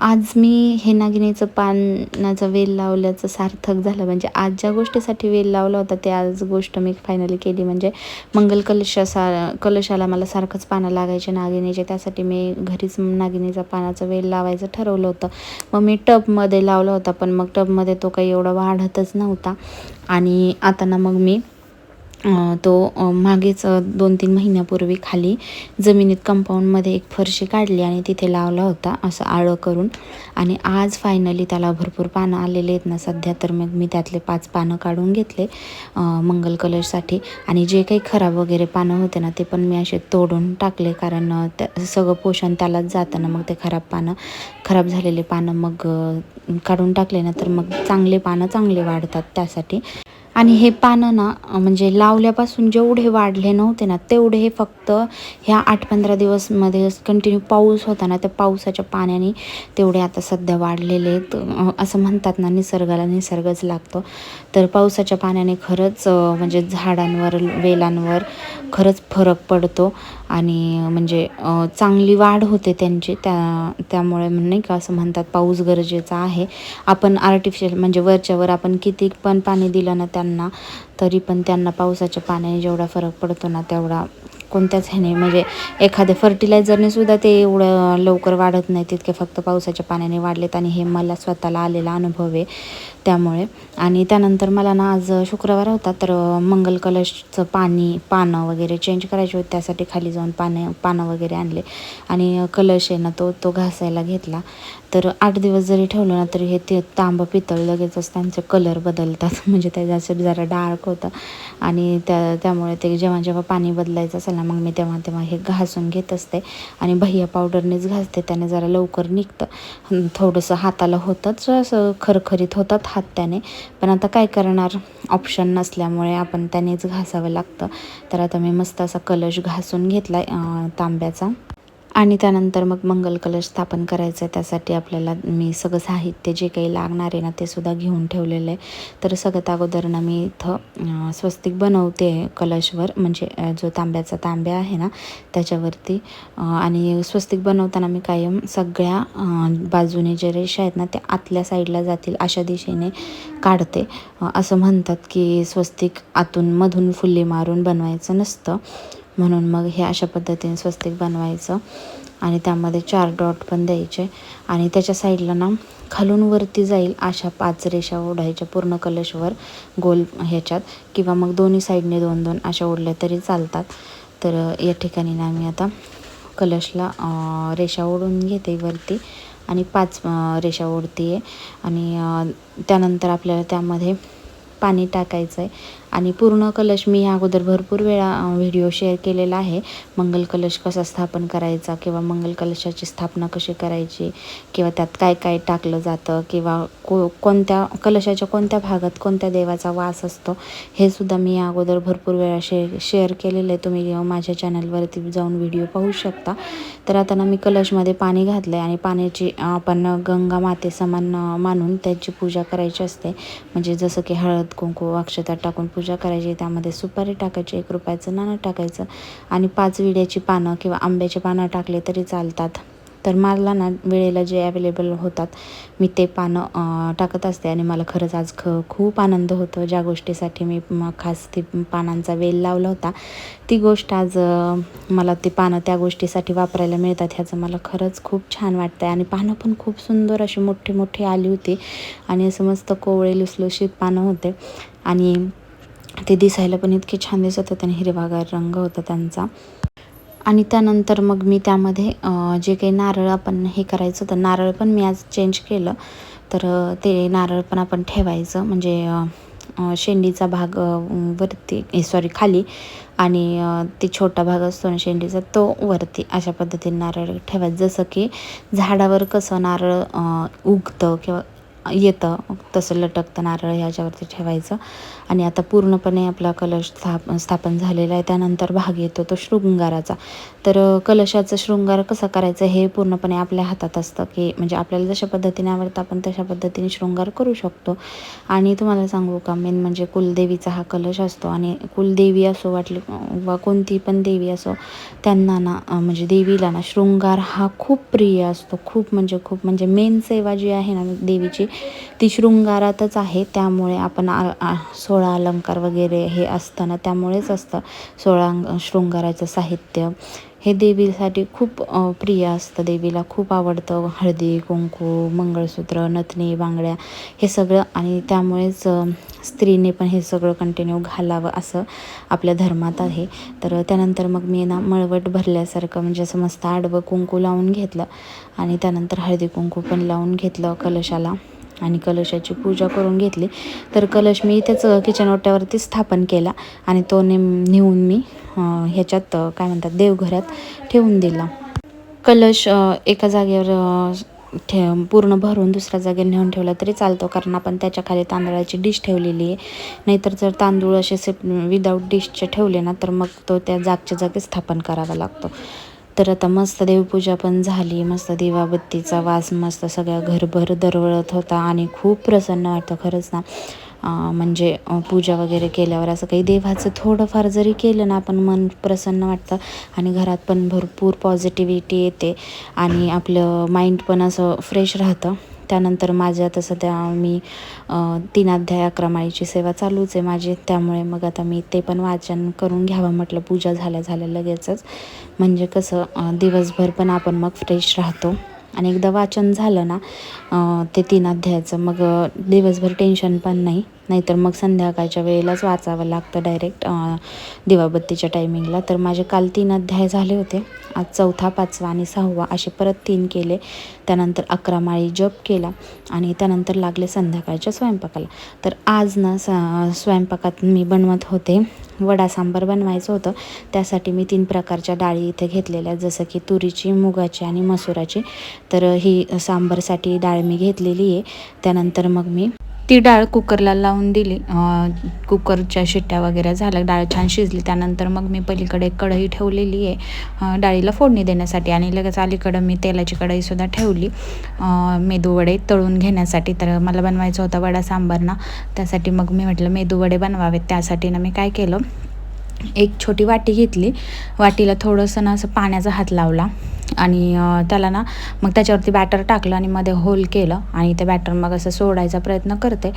आज मी हे नागिनीचं पानाचं वेल लावल्याचं सार्थक झालं. म्हणजे आज ज्या गोष्टीसाठी वेल लावला होता ते आज गोष्ट मी फायनली केली. म्हणजे मंगल कलशा सा कलशाला मला सारखंच पानं लागायचे नागिनीचे. त्यासाठी मी घरीच नागिनीचा पानाचं वेल लावायचं ठरवलं होतं. मग मी टबमध्ये लावला होता पण मग टबमध्ये तो काही एवढा वाढतच नव्हता. आणि आता ना मग मी तो मागेच दोन तीन महिन्यापूर्वी खाली जमिनीत कंपाऊंडमध्ये एक फरशी काढली आणि तिथे लावला होता असं आळं करून. आणि आज फायनली त्याला भरपूर पानं आलेले आहेत ना सध्या तर मग मी त्यातले पाच पानं काढून घेतले मंगल कलशसाठी आणि जे काही खराब वगैरे पानं होते ना ते पण मी असे तोडून टाकले कारण त्या सगळं पोषण त्यालाच जातं ना मग ते खराब पानं खराब झालेले पानं मग काढून टाकले ना तर मग चांगले पानं चांगले वाढतात त्यासाठी. आणि हे पानं ना म्हणजे लावल्यापासून जेवढे वाढले नव्हते ना तेवढे हे फक्त ह्या आठ पंधरा दिवसमध्ये कंटिन्यू पाऊस होता ना त्या पावसाच्या पाण्याने तेवढे आता सध्या वाढलेले आहेत. असं म्हणतात ना निसर्गाला निसर्गच लागतो. तर पावसाच्या पाण्याने खरंच म्हणजे झाडांवर वेलांवर खरंच फरक पडतो. आणि म्हणजे चांगली वाढ होते त्यांची त्या त्यामुळे नाही का असं म्हणतात पाऊस गरजेचा आहे. आपण आर्टिफिशियल म्हणजे वरच्यावर आपण किती पण पाणी दिलं ना त्यांना तरी पण त्यांना पावसाच्या पाण्याने जेवढा फरक पडतो ना तेवढा कोणत्याच ह्याने म्हणजे एखाद्या फर्टिलायझरने सुद्धा ते एवढं लवकर वाढत नाही तितके फक्त पावसाच्या पाण्याने वाढलेत. आणि हे मला स्वतःला आलेला अनुभव आहे. त्यामुळे. आणि त्यानंतर मला ना आज शुक्रवार होता तर मंगल कलशचं पाणी पानं वगैरे चेंज करायचे होते. त्यासाठी खाली जाऊन पाने पानं वगैरे आणले. आणि कलश आहे ना तो तो घासायला घेतला. तर आठ दिवस जरी ठेवलं ना तरी हे ते तांब पितळ लगेचच त्यांचे कलर बदलतात. म्हणजे त्याच्यासाठी जरा डार्क होतं. आणि त्या त्यामुळे ते जेव्हा जेव्हा पाणी बदलायचं असेल ना मग मी तेव्हा तेव्हा हे घासून घेत असते. आणि भैया पावडरनेच घासते. त्याने जरा लवकर निघतं. थोडंसं हाताला होतंच असं खरखरीत होतात हात त्याने पण आता काय करणार? ऑप्शन नसल्यामुळे आपण त्यानेच घासावं लागतं. तर आता मी मस्त असा कलश घासून घेतला तांब्याचा. आणि त्यानंतर मग मंगल कलश स्थापन करायचं आहे. त्यासाठी आपल्याला मी सगळं साहित्य जे काही लागणार आहे ना ते सुद्धा घेऊन ठेवलेलं आहे. तर सगळ्यात अगोदर ना मी इथं स्वस्तिक बनवते कलशवर. म्हणजे जो तांब्याचा तांब्या आहे ना त्याच्यावरती आणि स्वस्तिक बनवताना मी कायम सगळ्या बाजूने जे रेषा आहेत ना त्या आतल्या साईडला जातील अशा दिशेने काढते. असं म्हणतात की स्वस्तिक आतून मधून फुल्ली मारून बनवायचं नसतं. म्हणून मग हे अशा पद्धतीने स्वस्तिक बनवायचं. आणि त्यामध्ये चार डॉट पण द्यायचे. आणि त्याच्या साईडला ना खालून वरती जाईल अशा पाच रेषा ओढायच्या पूर्ण कलशवर गोल ह्याच्यात. किंवा मग दोन्ही साईडने दोन दोन अशा ओढल्या तरी चालतात. तर या ठिकाणी ना मी आता कलशला रेषा ओढून घेते वरती. आणि पाच रेषा ओढते आहे आणि त्यानंतर आपल्याला त्यामध्ये पाणी टाकायचं आहे आणि पूर्ण कलश मी या अगोदर भरपूर वेळा व्हिडिओ शेअर केलेला आहे. मंगल कलश कसा स्थापन करायचा किंवा मंगल कलशाची स्थापना कशी करायची किंवा त्यात काय काय टाकलं जातं किंवा को कोणत्या कलशाच्या कोणत्या भागात कोणत्या देवाचा वास असतो हे सुद्धा मी या अगोदर भरपूर वेळा शे शेअर केलेलं आहे. तुम्ही माझ्या चॅनलवरती जाऊन व्हिडिओ पाहू शकता. तर आता ना मी कलशमध्ये पाणी घातलं आहे आणि पाण्याची आपण गंगा माते समान मानून त्याची पूजा करायची असते. म्हणजे जसं की हळद कुंकू अक्षता टाकून पूजा करायची. त्यामध्ये सुपारी टाकायची एक रुपयाचं नाणं टाकायचं आणि पाच विड्याची पानं किंवा आंब्याची पानं टाकले तरी चालतात. तर मला ना वेळेला जे अवेलेबल होतात मी ते पानं टाकत असते आणि मला खरंच आज ख खूप आनंद होतो. ज्या गोष्टीसाठी मी खास ती पानांचा वेल लावला होता ती गोष्ट आज मला ती पानं त्या गोष्टीसाठी वापरायला मिळतात ह्याचं मला खरंच खूप छान वाटतं आहे आणि पानं पण खूप सुंदर अशी मोठी मोठी आली होती आणि असं मस्त कोवळे लुसलुशीत पानं होते. आणि ते दिसायला पण इतके छान दिसत होते आणि हिरवागार रंग होता त्यांचा. आणि त्यानंतर मग मी त्यामध्ये जे काही नारळ आपण हे करायचं तर नारळ पण मी आज चेंज केलं. तर ते नारळ पण आपण ठेवायचं. म्हणजे शेंडीचा भाग वरती सॉरी खाली आणि ते छोटा भाग असतो ना शेंडीचा तो वरती अशा पद्धतीने नारळ ठेवायचं. जसं की झाडावर कसं नारळ उगतं किंवा येतं तसं लटकतं नारळ ह्याच्यावरती ठेवायचं. आणि आता पूर्णपणे आपला कलश स्थाप स्थापन झालेला आहे. त्यानंतर भाग येतो तो शृंगाराचा. तर कलशाचं कलशाचा शृंगार कसा करायचा हे पूर्णपणे आपल्या हातात असतं की म्हणजे आपल्याला जशा पद्धतीने आवडतं आपण तशा पद्धतीने शृंगार करू शकतो. आणि तुम्हाला सांगू का मेन म्हणजे कुलदेवीचा हा कलश असतो. आणि कुलदेवी असो वाटली वा कोणती पण देवी असो त्यांना ना म्हणजे देवीला ना शृंगार हा खूप प्रिय असतो. खूप म्हणजे खूप म्हणजे मेन सेवा जी आहे ना देवीची ती शृंगारातच आहे. त्यामुळे आपण आ- सोळा अलंकार वगैरे हे असताना त्यामुळेच असतं सोळा शृंगाराचं साहित्य. हे देवीसाठी खूप प्रिय असतं. देवीला खूप आवडतं. हळदी कुंकू मंगळसूत्र नथनी बांगड्या हे सगळं आणि त्यामुळेच स्त्रीने पण हे सगळं कंटिन्यू घालावं असं आपल्या धर्मात आहे. तर त्यानंतर मग मी ना मळवट भरल्यासारखं म्हणजे असं मस्त आडवं कुंकू लावून घेतलं आणि त्यानंतर हळदी कुंकू पण लावून घेतलं कलशाला. आणि कलशाची पूजा करून घेतली. तर कलश मी इथेच किचन ओट्यावरती स्थापन केला आणि तो नेम नेऊन मी ह्याच्यात काय म्हणतात देवघरात ठेवून दिला. कलश एका जागेवर ठे पूर्ण भरून दुसऱ्या जागेवर नेऊन ठेवला तरी चालतो. कारण आपण त्याच्याखाली तांदळाची डिश ठेवलेली आहे. नाहीतर जर तांदूळ असे सेप विदाऊट डिशचे ठेवले ना तर मग तो त्या जागच्या जागी स्थापन करावा लागतो. तर आता मस्त देवपूजा पण झाली. मस्त दिवाबत्तीचा वास मस्त सगळ्या घरभर दरवळत होता आणि खूप प्रसन्न वाटतं खरंच ना. म्हणजे पूजा वगैरे केल्यावर असं काही देवाचं थोडंफार जरी केलं ना आपण मन प्रसन्न वाटतं आणि घरात पण भरपूर पॉझिटिव्हिटी येते आणि आपलं माइंड पण असं फ्रेश राहतं. त्यानंतर माझ्या आता सध्या मी तीन अध्याय अकरा माळीची सेवा चालूच आहे माझी. त्यामुळे मग आता मी ते पण वाचन करून घ्यावं म्हटलं. पूजा झाल्या झाल्या लगेचच. म्हणजे कसं दिवसभर पण आपण मग फ्रेश राहतो. आणि एकदा वाचन झालं ना ते तीन अध्यायाचं मग दिवसभर टेन्शन पण नाही. नाहीतर मग संध्याकाळच्या वेळेलाच वाचावं लागतं डायरेक्ट दिवाबत्तीच्या टायमिंगला तर माझे काल तीन अध्याय झाले होते. आज चौथा पाचवा आणि सहावा असे परत तीन केले. त्यानंतर अकरा माळी जप केला आणि त्यानंतर लागले संध्याकाळच्या स्वयंपाकाला. तर आज ना स स्वयंपाकात मी बनवत होते वडा सांबार बनवायचं होतं. त्यासाठी मी तीन प्रकारच्या डाळी इथे घेतलेल्या जसं की तुरीची मुगाची आणि मसुराची. तर ही सांबारसाठी डाळ मी घेतलेली आहे. त्यानंतर मग मी ती डाळ कुकरला लावून दिली. कुकरच्या शिट्ट्या वगैरे झाल्या. डाळ छान शिजली. त्यानंतर मग मी पलीकडे कढई ठेवलेली आहे. डाळीला फोडणी देण्यासाठी आणि लगेच अलीकडं मी तेलाची कढईसुद्धा ठेवली. मेदूवडे तळून घेण्यासाठी तर मला बनवायचं होतं वडा सांबार ना. त्यासाठी मग मी म्हटलं मेदूवडे बनवावेत. त्यासाठी ना मी काय केलं? एक छोटी वाटी घेतली. वाटीला थोडंसं ना असं पाण्याचा हात लावला. आणि त्याला ना मग त्याच्यावरती बॅटर टाकलं आणि मध्ये होल केलं आणि ते बॅटर मग असं सोडायचा प्रयत्न करते.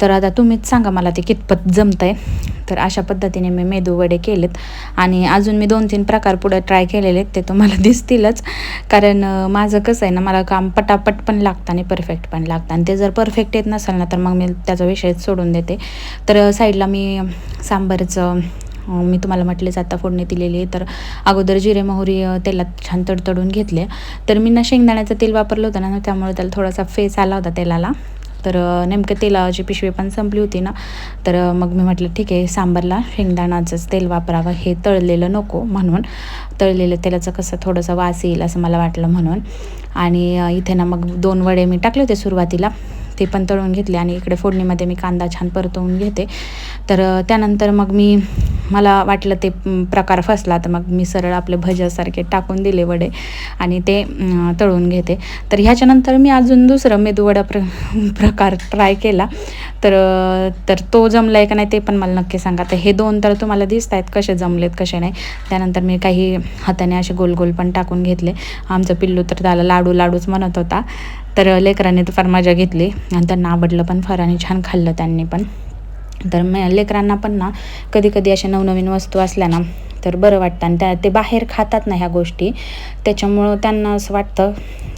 तर आता तुम्हीच सांगा मला ते कितपत जमतं आहे तर अशा पद्धतीने मी मेदू वडे केलेत आणि अजून मी दोन तीन प्रकार पुढे ट्राय केलेले आहेत ते तुम्हाला दिसतीलच. कारण माझं कसं आहे ना मला काम पटापट पण लागतं आणि परफेक्ट पण लागतं. आणि ते जर परफेक्ट येत नसेल ना तर मग मी त्याचा विषयच सोडून देते. तर साईडला मी सांबारचं मी तुम्हाला म्हटलेच आता फोडणी दिलेली आहे. तर अगोदर जिरे मोहरी तेलात छान तडतडून घेतले. तर मी ना शेंगदाण्याचं तेल वापरलं होतं ना त्यामुळे त्याला थोडासा फेस आला होता तेलाला. तर नेमकं तेलाची पिशवी पण संपली होती ना. तर मग मी म्हटलं ठीक आहे सांबारला शेंगदाणाचंच तेल वापरावं. हे तळलेलं नको म्हणून. तळलेलं तेलाचं कसं थोडंसं वास येईल असं मला वाटलं म्हणून. आणि इथे ना मग दोन वडे मी टाकले होते सुरुवातीला. ते पण तळून घेतले आणि इकडे फोडणीमध्ये मी कांदा छान परतवून घेते. तर त्यानंतर मग मी मला वाटलं ते प्रकार फसला तर मग मी सरळ आपले भज्यासारखे टाकून दिले वडे आणि ते तळून घेते. तर ह्याच्यानंतर मी अजून दुसरं मेदूवडा प्र प्रकार ट्राय केला. तर तर तो जमला आहे का नाही ते पण मला नक्की सांगा. तर हे दोन तर तुम्हाला दिसत आहेत कसे जमलेत कसे नाही. त्यानंतर मी काही हाताने असे गोल गोल पण टाकून घेतले. आमचं पिल्लू तर त्याला लाडू लाडूच म्हणत होता. तर लेकरांनी तर फार मजा घेतली. आणि त्यांना आवडलं पण फार आणि छान खाल्लं त्यांनी पण. तर म लेकरांना पण ना कधी कधी अशा नवनवीन वस्तू असल्या ना तर बरं वाटतं. आणि त्या ते बाहेर खातात ना ह्या गोष्टी. त्याच्यामुळं त्यांना असं वाटतं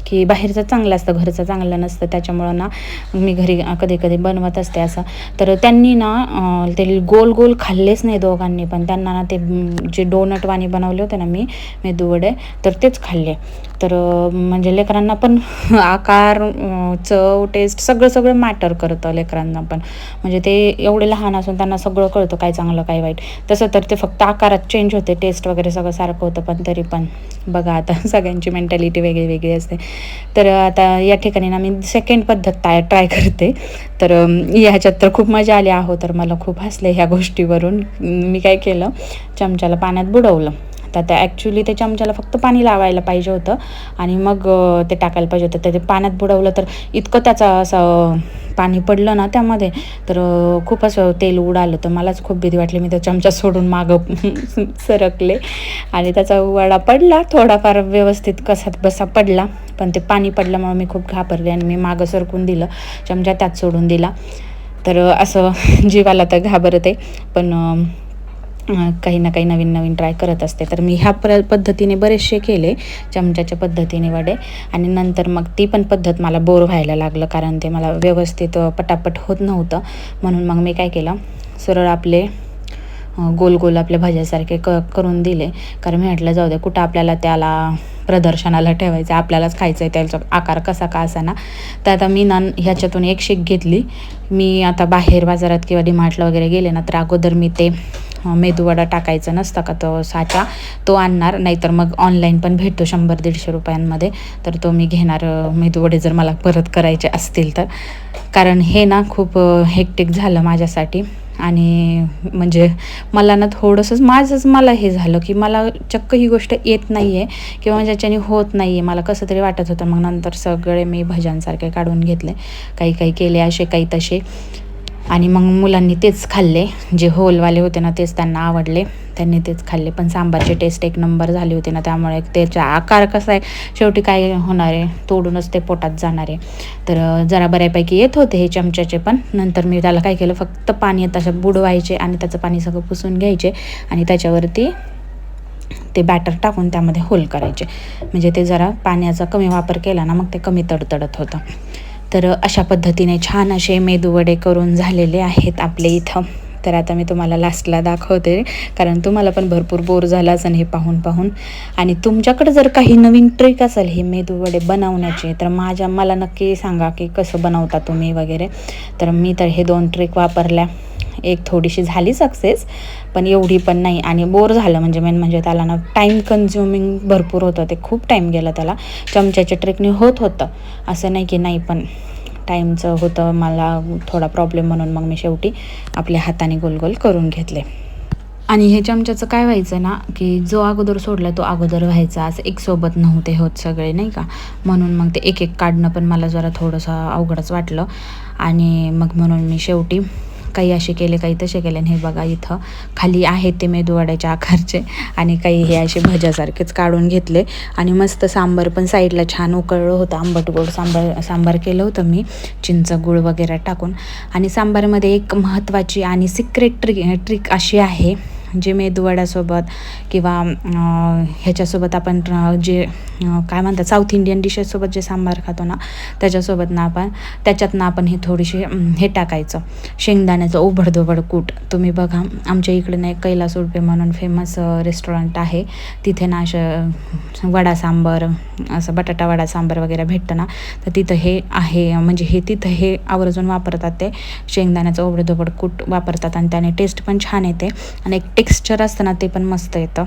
की बाहेरचं चांगलं असतं घरचं चांगलं नसतं त्याच्यामुळं ना मी घरी कधी कधी बनवत असते असं. तर त्यांनी ना ते गोल गोल खाल्लेच नाही दोघांनी पण त्यांना ना ते जे डोनटवाणी बनवले होते ना मी मेदूवडे तर तेच खाल्ले. तर म्हणजे लेकरांना पण आकार चव टेस्ट सगळं सगळं मॅटर करतं लेकरांना पण. म्हणजे ते एवढे लहान असून त्यांना सगळं कळतं काय चांगलं काय वाईट. तसं तर ते फक्त आकारात चेंज होते टेस्ट वगैरे सगळं सारखं होतं पण तरी पण. बघा आता सगळ्यांची मेंटॅलिटी वेगळी वेगळी असते. तर आता या ठिकाणी ना मी सेकंड पद्धत ट्राय ट्राय करते. तर ह्याच्यात तर खूप मजा आली आहो तर मला खूप हसले ह्या गोष्टीवरून. मी काय केलं चमच्याला पाण्यात बुडवलं. तर त्या ॲक्च्युली ते चमच्याला फक्त पाणी लावायला पाहिजे होतं आणि मग ते टाकायला पाहिजे होतं. तर ते पाण्यात बुडवलं तर इतकं त्याचा असं पाणी पडलं ना त्यामध्ये तर खूपच खूप असं तेल उडालं. तर मलाच खूप भीती वाटली. मी तो चमचा सोडून मागं सरकले. आणि त्याचा वडा पडला. थोडाफार व्यवस्थित कसा बसा पडला. पण ते पाणी पडल्यामुळे मी खूप घाबरले आणि मी मागं सरकून दिलं. चमचा त्यात सोडून दिला. तर असं जीवाला तर घाबरते. पण काही ना काही नवीन नवीन ट्राय करत असते. तर मी ह्या प्र पद्धतीने बरेचसे केले चमच्याच्या पद्धतीने वडे. आणि नंतर मग ती पण पद्धत मला बोर व्हायला लागलं कारण ते मला व्यवस्थित पटापट होत नव्हतं. म्हणून मग मी काय केलं सरळ आपले गोल गोल आपल्या भाज्यासारखे क करून दिले. कारण मी म्हटलं जाऊ दे कुठं आपल्याला त्याला प्रदर्शनाला ठेवायचं आहे, आपल्यालाच खायचं आहे त्याचा आकार कसा का असा ना तर आता मी ना ह्याच्यातून एक शेक घेतली. मी आता बाहेर बाजारात किंवा डिमार्टला वगैरे गेले ना तर अगोदर मी ते मेदूवडा टाकायचा नसता का तो साचा तो आणणार नाहीतर मग ऑनलाईन पण भेटतो शंभर दीडशे रुपयांमध्ये. तर तो मी घेणार मेदूवडे जर मला परत करायचे असतील तर. कारण हे ना खूप हेक्टिक झालं माझ्यासाठी. आणि म्हणजे मला ना थोडंसंच माझंच मला हे झालं की मला चक्क ही गोष्ट येत नाही आहे किंवा ज्याच्याने होत नाही आहे मला कसं तरी वाटत होतं मग नंतर सगळे मी भज्यांसारखे काढून घेतले. काही काही केले असे काही तसे. आणि मग मुलांनी तेच खाल्ले. जे होलवाले होते ना तेच त्यांना आवडले. त्यांनी तेच खाल्ले. पण सांबारची टेस्ट एक नंबर झाली होती ना त्यामुळे त्याचा आकार कसा आहे शेवटी काय होणार आहे? तोडूनच ते पोटात जाणार आहे. तर जरा बऱ्यापैकी येत होते हे चमच्याचे पण. नंतर मी त्याला काय केलं फक्त पाणी तसं बुडवायचे आणि त्याचं पाणी सगळं पुसून घ्यायचे आणि त्याच्यावरती ते बॅटर टाकून त्यामध्ये होल करायचे. म्हणजे ते जरा पाण्याचा कमी वापर केला ना मग ते कमी तडतडत होतं. तर अशा पद्धतीने छान असे मेदूवडे करून झालेले आहेत आपले इथं. तर आता मी तुम्हाला लास्टला दाखवते कारण तुम्हाला पण भरपूर बोर झाला असेल हे पाहून पाहून. आणि तुमच्याकडे जर काही नवीन ट्रिक असेल हे मेदूवडे बनवण्याचे तर माझ्या मला नक्की सांगा की कसं बनवता तुम्ही वगैरे. तर मी तर हे दोन ट्रिक वापरल्या. एक थोडीशी झाली सक्सेस पण एवढी पण नाही. आणि बोर झालं म्हणजे मेन म्हणजे त्याला ना टाईम कन्झ्युमिंग भरपूर होतं. ते खूप टाईम गेला त्याला. चमच्याच्या ट्रेकने होत होतं. असं नाही की नाही पण टाईमचं होतं. मला थोडा प्रॉब्लेम म्हणून मग मी शेवटी आपल्या हाताने गोल गोल करून घेतले. आणि हे चमच्याचं काय व्हायचं ना की जो अगोदर सोडला तो अगोदर व्हायचा. असं एक सोबत नव्हते होत सगळे नाही का? म्हणून मग ते एक एक काढणं पण मला जरा थोडंसं अवघडच वाटलं. आणि मग म्हणून मी शेवटी काही असे केले काही तसे केले. आणि हे बघा इथं खाली आहेत ते मेदूवड्याच्या आकारचे. आणि काही हे असे भज्यासारखेच काढून घेतले. आणि मस्त सांबार पण साईडला छान उकळलं होतं. आंबट गोड सांबार सांबार केलं होतं मी. चिंच गुळ वगैरे टाकून. आणि सांबारमध्ये एक महत्त्वाची आणि सिक्रेट ट्रिक ट्रिक अशी आहे. जे मेदूवड्यासोबत किंवा ह्याच्यासोबत आपण जे काय म्हणतात साऊथ इंडियन डिशेससोबत जे सांबार खातो ना त्याच्यासोबत ना आपण त्याच्यात ना आपण हे थोडीशी हे टाकायचं. शेंगदाण्याचं ओबडधोबड कूट. तुम्ही बघा आमच्या इकडे ना एक कैलास उडपे म्हणून फेमस रेस्टॉरंट आहे. तिथे ना असं वडा सांबर असं बटाटा वडा सांबर वगैरे भेटतं ना तर तिथं हे आहे म्हणजे हे तिथं हे आवर्जून वापरतात ते. शेंगदाण्याचं ओबडधोबड कूट वापरतात आणि त्याने टेस्ट पण छान येते. आणि एक टेक्स्चर असतं ना ते पण मस्त येतं.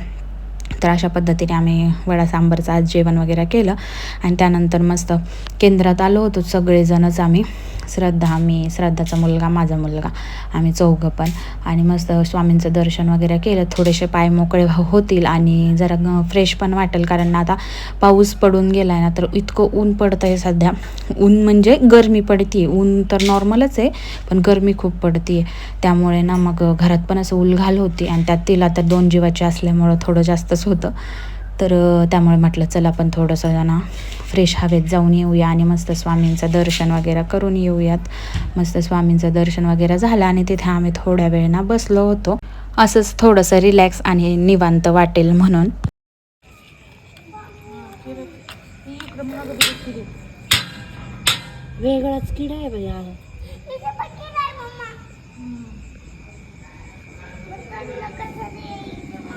तर अशा पद्धतीने आम्ही वडा सांबरचं आज जेवण वगैरे केलं. आणि त्यानंतर मस्त केंद्रात आलो होतो सगळेजणच आम्ही. श्रद्धा मी श्रद्धाचा मुलगा माझा मुलगा आम्ही चौघं पण. आणि मस्त स्वामींचं दर्शन वगैरे केलं. थोडेसे पाय मोकळे होतील आणि जरा फ्रेश पण वाटेल. कारण आता पाऊस पडून गेला आहे ना तर इतकं ऊन पडतं आहे सध्या. ऊन म्हणजे गरमी पडते ऊन तर नॉर्मलच आहे पण गरमी खूप पडते त्यामुळे ना मग घरात पण असं उलघाल होती. आणि त्यात तिला तर दोन जीवाची असल्यामुळं थोडं जास्तच होतं. तर त्यामुळे म्हटलं चला आपण थोडंसं ना फ्रेश हवेत जाऊन येऊया आणि मस्त स्वामींचं दर्शन वगैरे करून येऊयात. मस्त स्वामींचं दर्शन वगैरे झालं आणि तिथे आम्ही थोड्या वेळ ना बसलो होतो. असंच थोडंसं रिलॅक्स आणि निवांत वाटेल म्हणून. वेगळाच किडा आहे बाई हा.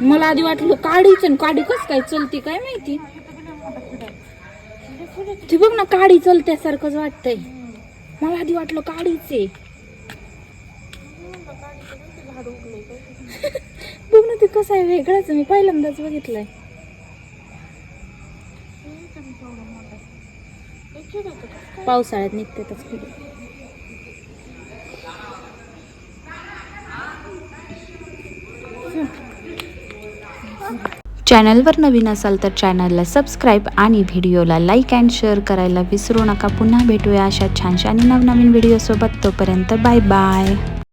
मला आधी वाटलं काढीच आणि काडी कस काय चलते काय माहिती? ते बघ ना काढी चलत्यासारखंच वाटतंय. मला आधी वाटलं काढीच. आहे बघ ना ते कसं आहे वेगळंच मी पहिल्यांदाच बघितलंय. पावसाळ्यात निघतातच चॅनलवर नवीन असाल तर चॅनलला सबस्क्राईब आणि व्हिडिओला लाईक अँड शेअर करायला विसरू नका. पुन्हा भेटूया अशा छानशा आणि नवनवीन व्हिडिओसोबत तोपर्यंत बाय बाय.